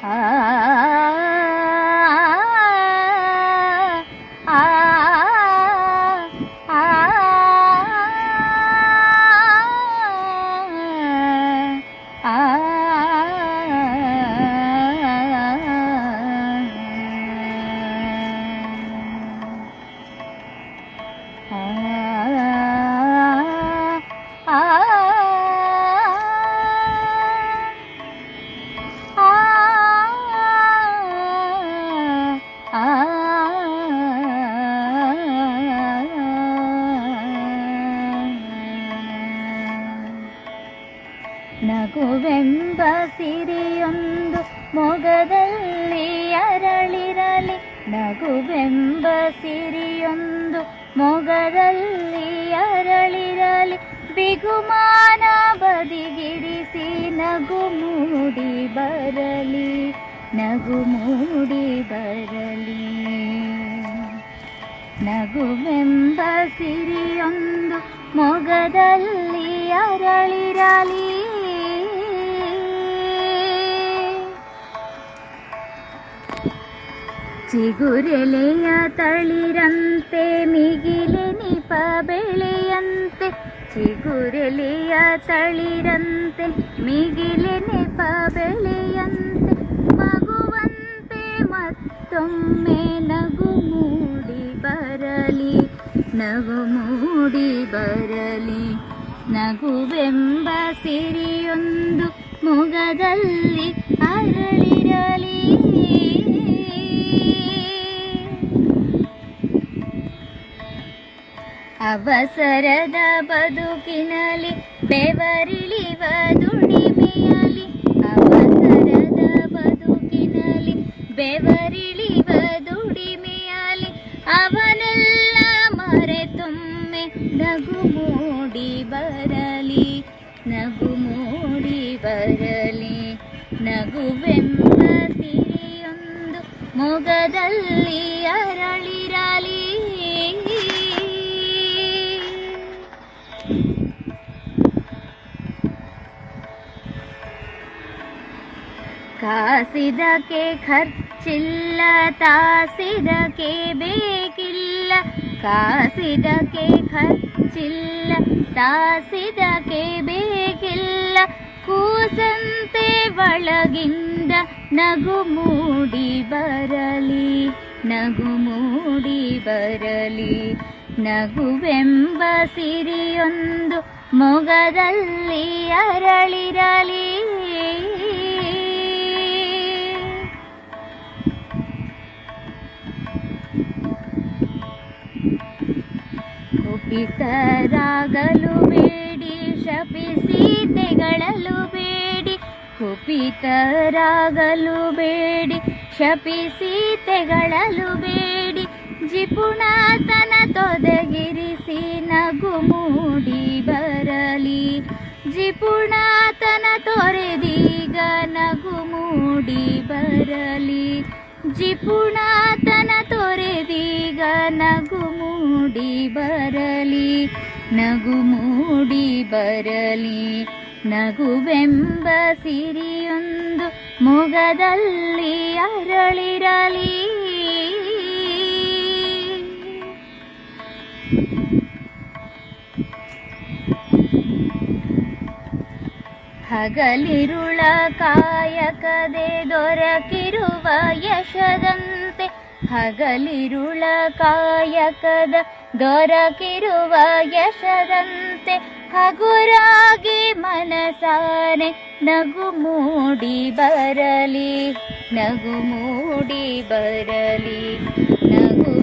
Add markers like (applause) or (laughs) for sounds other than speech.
啊 (laughs) 啊 ನಗುವೆಂಬ ಸಿರಿಯೊಂದು ಮೊಗದಲ್ಲಿ ಅರಳಿರಲಿ. ನಗುವೆಂಬ ಸಿರಿಯೊಂದು ಮೊಗದಲ್ಲಿ ಅರಳಿರಲಿ. ಬಿಗುಮಾನ ಬದಿಗಿರಿಸಿ ನಗು ಮೂಡಿ ಬರಲಿ. ನಗು ಮೂಡಿ ಬರಲಿ. ನಗುವೆಂಬ ಸಿರಿಯೊಂದು ಮೊಗದಲ್ಲಿ ಅರಳಿರಲಿ. ಚಿಗುರೆಲೆಯ ತಳಿರಂತೆ ಮಿಗಿಲೆ ನಿಪ ಬೆಳೆಯಂತೆ. ಚಿಗುರೆಲೆಯ ತಳಿರಂತೆ ಮಿಗಿಲೆ ನಿಪ ಬೆಳೆಯಂತೆ. ಮಗುವಂತೆ ಮತ್ತೊಮ್ಮೆ ನಗು ಮೂಡಿ ಬರಲಿ, ನಗು ಮೂಡಿ ಬರಲಿ. ನಗುವೆಂಬ ಸಿರಿಯೊಂದು ಮುಗದಲ್ಲಿ ಅರಳಿರಲಿ. ಅವಸರದ ಬದುಕಿನಲ್ಲಿ ಬೆವರಿಳಿವ ದುಡಿಮೆಯಲ್ಲಿ ಅವಸರದ ಬದುಕಿನಲ್ಲಿ ಬೆವರಿಳಿವ ದುಡಿಮೆಯಲ್ಲಿ ಅವನೆಲ್ಲ ಮರೆತೊಮ್ಮೆ ನಗು ಮೂಡಿ ಬರಲಿ, ನಗು ಮೂಡಿ ಬರಲಿ. ನಗುವೆಂಬ ಸಿರಿಯೊಂದು ಮೊಗದಲ್ಲಿ ಅರಳಿರಲಿ. ಕಾಸಿದಕ್ಕೆ ಖರ್ಚಿಲ್ಲ ತಾಸಿದಕ್ಕೆ ಬೇಕಿಲ್ಲ. ಕಾಸಿದಕ್ಕೆ ಖರ್ಚಿಲ್ಲ ತಾಸಿದಕ್ಕೆ ಬೇಕಿಲ್ಲ. ಕೂಸಂತೆ ಒಳಗಿಂದ ನಗು ಮೂಡಿ ಬರಲಿ, ನಗು ಮೂಡಿ ಬರಲಿ. ನಗುವೆಂಬ ಸಿರಿಯೊಂದು ಮೊಗದಲ್ಲಿ ಅರಳಿರಲಿ. ಕುಪಿತರಾಗಲು ಬೇಡಿ, ಶಪಿಸಿ ತೆಗಳಲು ಬೇಡಿ ಕುಪಿತರಾಗಲು ಬೇಡಿ, ಶಪಿಸಿ ತೆಗಳಲು ಬೇಡಿ, ಜಿಪುಣತನ ತೊದಗಿರಿಸಿ ನಗು ಮೂಡಿ ಬರಲಿ. ಜಿಪುಣತನ ತೊರೆದೀಗ ನಗು ಮೂಡಿ ಬರಲಿ. ಜಿಪುಣತನ ತೊರೆದೀಗ ನಗು ಮೂಡಿ ಬರಲಿ. ನಗು ಮೂಡಿ ಬರಲಿ. ನಗುವೆಂಬ ಸಿರಿಯೊಂದು ಮುಗದಲ್ಲಿ ಅರಳಿರಲಿ. ಹಗಲಿರುಳ ಕಾಯಕದೆ ದೊರಕಿರುವ ಯಶದಂತೆ ಹಗಲಿರುಳ ಕಾಯಕದ ದೊರಕಿರುವ ಯಶದಂತೆ ಹಗುರಾಗಿ ಮನಸಾರೆ ನಗು ಮೂಡಿ ಬರಲಿ ನಗು ಮೂಡಿ ಬರಲಿ नगु